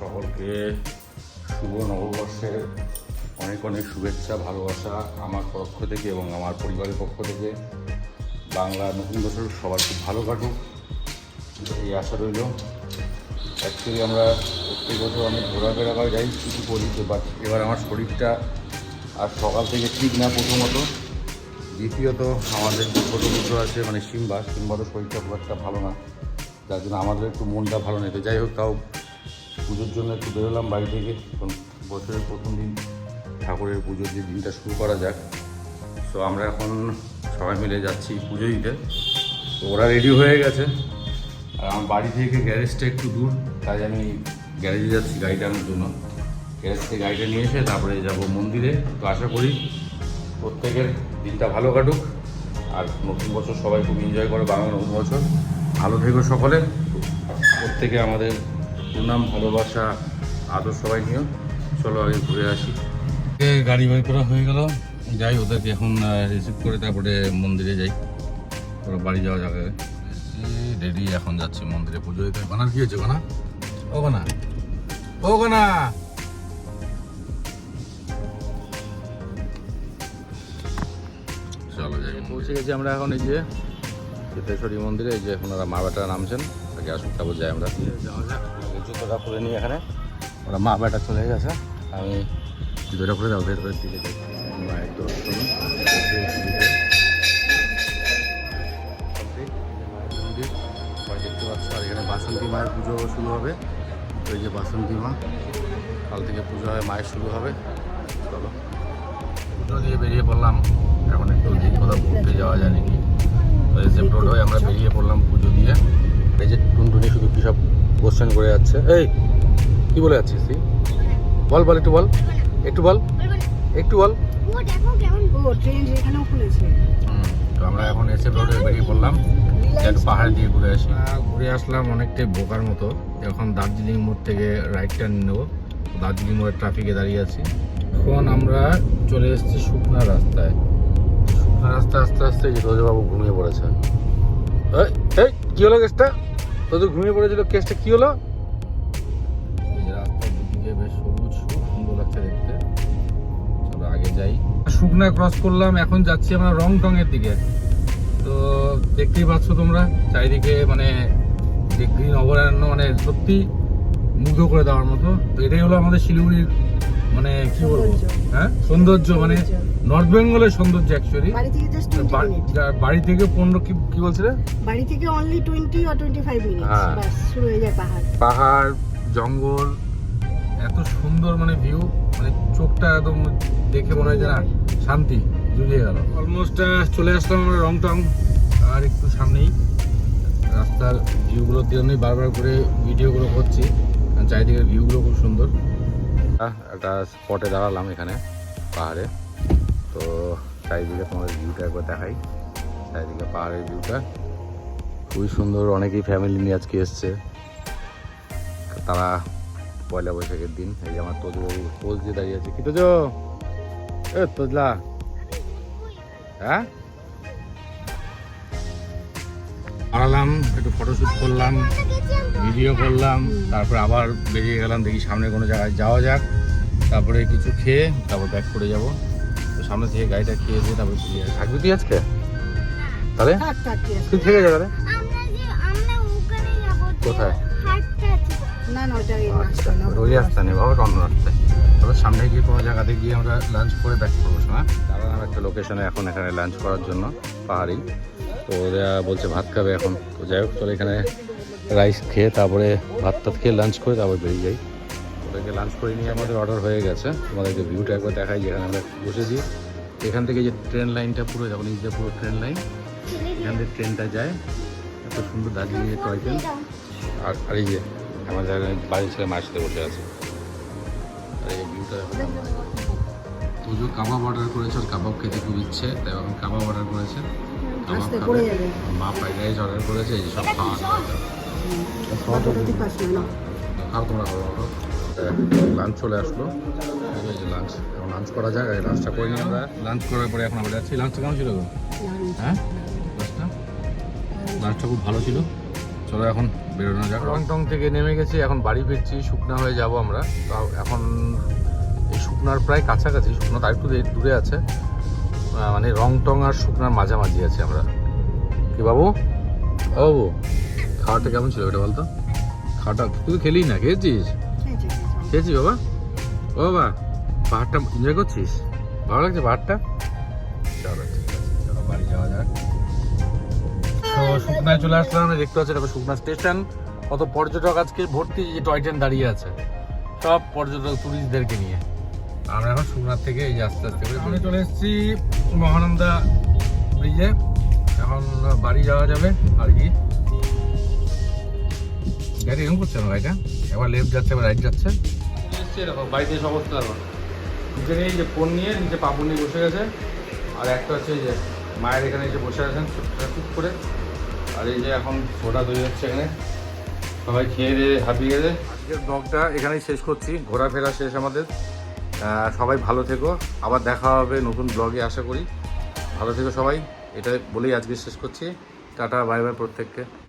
সকলকে শুভ নববর্ষের অনেক অনেক শুভেচ্ছা, ভালোবাসা আমার পক্ষ থেকে এবং আমার পরিবারের পক্ষ থেকে। বাংলা নতুন বছর সবার খুব ভালো কাটুক, এই আশা রইল। অ্যাকচুয়ালি আমরা প্রত্যেক বছর অনেক ঘোরাফেরা করে যাই কিছু করি বাট এবার আমার শরীরটা আর সকাল থেকে ঠিক না প্রথমত। দ্বিতীয়ত আমাদের যে ছোটো পুজো আছে মানে সিম্বা সিম্বারও শরীরটা খুব একটা ভালো না, যার জন্য আমাদের একটু মনটা ভালো নেই। তো যাই হোক, তাও পুজোর জন্য একটু বেরোলাম বাড়ি থেকে। বছরের প্রথম দিন। ঠাকুরের পুজোর যে দিনটা শুরু করা যাক। তো আমরা এখন সবাই মিলে যাচ্ছি পুজো দিতে। তো ওরা রেডি হয়ে গেছে। আর আমার বাড়ি থেকে গ্যারেজটা একটু দূর। তাই আমি গ্যারেজে যাচ্ছি গাড়িটা আনার জন্য। গ্যারেজ থেকে গাড়িটা নিয়ে এসে তারপরে যাব মন্দিরে। তো আশা করি প্রত্যেকের দিনটা ভালো কাটুক। আর নতুন বছর সবাই খুব এনজয় করে বাংলা নতুন বছর। ভালো থেকো সকলে। প্রত্যেকে আমাদের সুনাম ভালোবাসা আদর সবাই নিও। চলো আগে ঘুরে আসি। গাড়ি বাই করা হয়ে গেল। যাই ওদেরকে এখন রিসিভ করে তারপরে মন্দিরে যাই। ওরা বাড়ি যাওয়া যাবে। রেডি এখন যাচ্ছি মন্দিরে পুজো দিতে। বানার কি হয়েছে বানা ও বানা ও বানা চলো যাই পৌঁছে গেছি আমরা এখন এই যে সিদ্ধেশ্বরী মন্দিরে। এই যে এখন ওরা মা বেটা নামছেন। আগে আসুন তারপর যাই আমরা। যাওয়া যাক। জুতোটা খুলে নিই এখানে। ওরা মা বেটা চলে গেছে। আমি জুতোটা খুলে দাও ভেতরের দিকে যাই। মায়ের দর্শন দেখতে পাচ্ছ আর এখানে বাসন্তী মায়ের পুজো শুরু হবে। ওই যে বাসন্তী মা, কাল থেকে পুজো হয়, মায়ের শুরু হবে। চলো। পুজো দিয়ে বেরিয়ে পড়লাম। এখন একটু দিন কোথাও ঘুরতে যাওয়া যায় নাকি। তো রোড হয়ে আমরা বেরিয়ে পড়লাম পুজো কোশ্চেন করে যাচ্ছে। এই কি বলে যাচ্ছিস তুই? বল বল একটু বল। একটু বল। একটু বল। ও দেখো কেমন ও ট্রেন এখানেও খুলেছে। হুম, তো আমরা এখন এসে রোডে বেরিয়ে পড়লাম। একটু পাহাড় দিয়ে ঘুরে আসি। ঘুরে আসলাম অনেকটাই বোকার মতো। এখন দার্জিলিং মোড় থেকে রাইট টার্ন নেব। দার্জিলিং মোড়ের ট্রাফিকে দাঁড়িয়ে আছি। এখন আমরা চলে এসেছি শুকনা রাস্তায়। শুকনা রাস্তা আস্তে আস্তে যে রোজবাবু ঘুমিয়ে পড়েছে। এই এই কী হলো কেসটা? তোদের ঘুমিয়ে পড়েছিল কেসটা কী হলো? রাস্তার বেশ সবুজ সুন্দর লাগছে দেখতে। চলো আগে যাই। শুকনা ক্রস করলাম এখন যাচ্ছি আমরা রং টং এর দিকে। তো দেখতেই পাচ্ছ তোমরা চারিদিকে মানে যে গ্রিন অভয়ারণ্য মানে সত্যি মুগ্ধ করে দেওয়ার মতো। তো এটাই হলো আমাদের শিলিগুড়ির মানে কি বলব? হ্যাঁ? সৌন্দর্য মানে। নর্থ বেঙ্গলের সৌন্দর্য অ্যাকচুয়ালি বাড়ি থেকে পনেরো কি কি বলছিলে? বাড়ি থেকে অনলি টোয়েন্টি আর টোয়েন্টি ফাইভ মিনিট হ্যাঁ। শুরু হয়ে যায় পাহাড়। পাহাড় জঙ্গল এত সুন্দর মানে ভিউ মানে চোখটা একদম দেখে মনে হয় যে না শান্তি জুড়িয়ে গেল। অলমোস্ট চলে আসলাম আমরা রং টং আর একটু সামনেই। রাস্তার ভিউগুলোর জন্যই বারবার করে ভিডিওগুলো করছি। চারিদিকের ভিউগুলো খুব সুন্দর। একটা স্পটে দাঁড়ালাম এখানে, পাহাড়ে। তো চারিদিকে তোমাদের ভিউটা একবার দেখাই। চারিদিকে পাহাড়ের ভিউটা খুবই সুন্দর, অনেকেই ফ্যামিলি নিয়ে আজকে এসছে। তারা পয়লা বৈশাখের দিন, এই যে আমার তোজো পোজ দিয়ে দাঁড়িয়ে আছে। কি তোজো? এ তোজলা। হ্যাঁ? আড়ালাম একটু ফটোশ্যুট করলাম ভিডিও করলাম তারপর আবার বেরিয়ে গেলাম দেখি সামনে কোনো জায়গায় যাওয়া যাক। তারপরে কিছু খেয়ে তারপর ব্যাক করে যাব। তো সামনে থেকে গাড়িটা খেয়ে দিয়ে তারপর। থাকবি তুই আজকে? তাহলে? ঠিক আছে। তুই থেকে যাবে রে আমরা যে আমরা ওখানে যাব যে কোথায়? না আচ্ছা রাস্তা ওই রাস্তা নেই বাবা অন্য রাস্তায়। তবে সামনে গিয়ে কোনো জায়গাতে গিয়ে আমরা লাঞ্চ করে ব্যাক করব শোনা? দাঁড়ালাম একটা লোকেশনে এখন এখানে লাঞ্চ করার জন্য পাহাড়েই তো ওরা বলছে ভাত খাবে এখন। তো যাই হোক, চলে এখানে রাইস খেয়ে তারপরে ভাত টাত খেয়ে লাঞ্চ করে তারপর বেরিয়ে যাই। ওদেরকে লাঞ্চ করে নিয়ে আমাদের অর্ডার হয়ে গেছে। তোমাদেরকে ভিউটা একবার দেখাই, যেখানে আমরা বসেছি এখান থেকে যে ট্রেন লাইনটা পুরো যখন এই পুরো ট্রেন লাইন এখান থেকে ট্রেনটা যায়। এত সুন্দর দার্জিলিংয়ের টয় ট্রেন আর আর এই যে আমাদের বাড়ির ছেলে মায়ের সাথে বসে আছে। আর এই ভিউটা পুজো কাবাব অর্ডার করেছে, ওর কাবাব খেতে খুব ইচ্ছে, তাই এখন কাবাব অর্ডার করেছে। আস্তে পড়ে যাবে। মা ফ্রাইড রাইস অর্ডার করেছে এই সব খাওয়া দাওয়া খাও তোমরা খাও লাঞ্চ চলে আসলো। এই যে লাঞ্চ এখন লাঞ্চ করা লাঞ্চটা করে নিই আমরা। লাঞ্চ করার পরে এখন আমরা যাচ্ছি। লাঞ্চটা কেমন ছিল গো? হ্যাঁ? লাঞ্চটা লাঞ্চটা খুব ভালো ছিল। চলো এখন বেরোনো যাক। রংটং থেকে নেমে গেছি এখন বাড়ি ফিরছি। শুকনা হয়ে যাব আমরা। এখন এই শুকনার প্রায় কাছাকাছি শুকনো তার একটু দূরে আছে। মানে রংটং আর শুকনার মাঝামাঝি আছে আমরা। কি বাবু? ও বাবু খাওয়াটা কেমন ছিল এটা বলতো? খাওয়াটা তুই খেলি না খেয়েছিস? খেয়েছি, খেয়েছি। খেয়েছিস বাবা? ও বাবা পাহাড়টা এনজয় করছিস? ভালো লাগছে পাহাড়টা? চলো ঠিক আছে চলো বাড়ি যাওয়া যাক। তো শুকনায় চলে আসলাম দেখতে পাচ্ছি দেখো শুকনা স্টেশন। কত পর্যটক আজকে ভর্তি যে টয় ট্রেন দাঁড়িয়ে আছে। সব পর্যটক টুরিস্টদেরকে নিয়ে। আমরা এখন শুকনার থেকে এই আস্তে আস্তে করে আমি চলে এসেছি মহানন্দা ব্রিজে। এখন বাড়ি যাওয়া যাবে আর কি। গাড়ি এরকম করছে না গাড়িটা এবার লেফট যাচ্ছে এবার রাইট যাচ্ছে। এরকম বাড়িতে এসে অবস্থা এখন নিচে এই যে ফোন নিয়ে নিচে পাপড় নিয়ে বসে গেছে। আর একটা হচ্ছে এই যে মায়ের এখানে এসে বসে আছেন চুপ করে। আর এই যে এখন সোডা তৈরি হচ্ছে এখানে। সবাই খেয়ে দিয়ে হাঁপিয়ে গেছে। আজকের ব্লগটা এখানেই শেষ করছি। ঘোরাফেরা শেষ আমাদের। সবাই ভালো থেকো। আবার দেখা হবে নতুন ব্লগে আশা করি। ভালো থেকো সবাই। এটা বলেই আজকে শেষ করছি। টাটা বাই বাই প্রত্যেককে।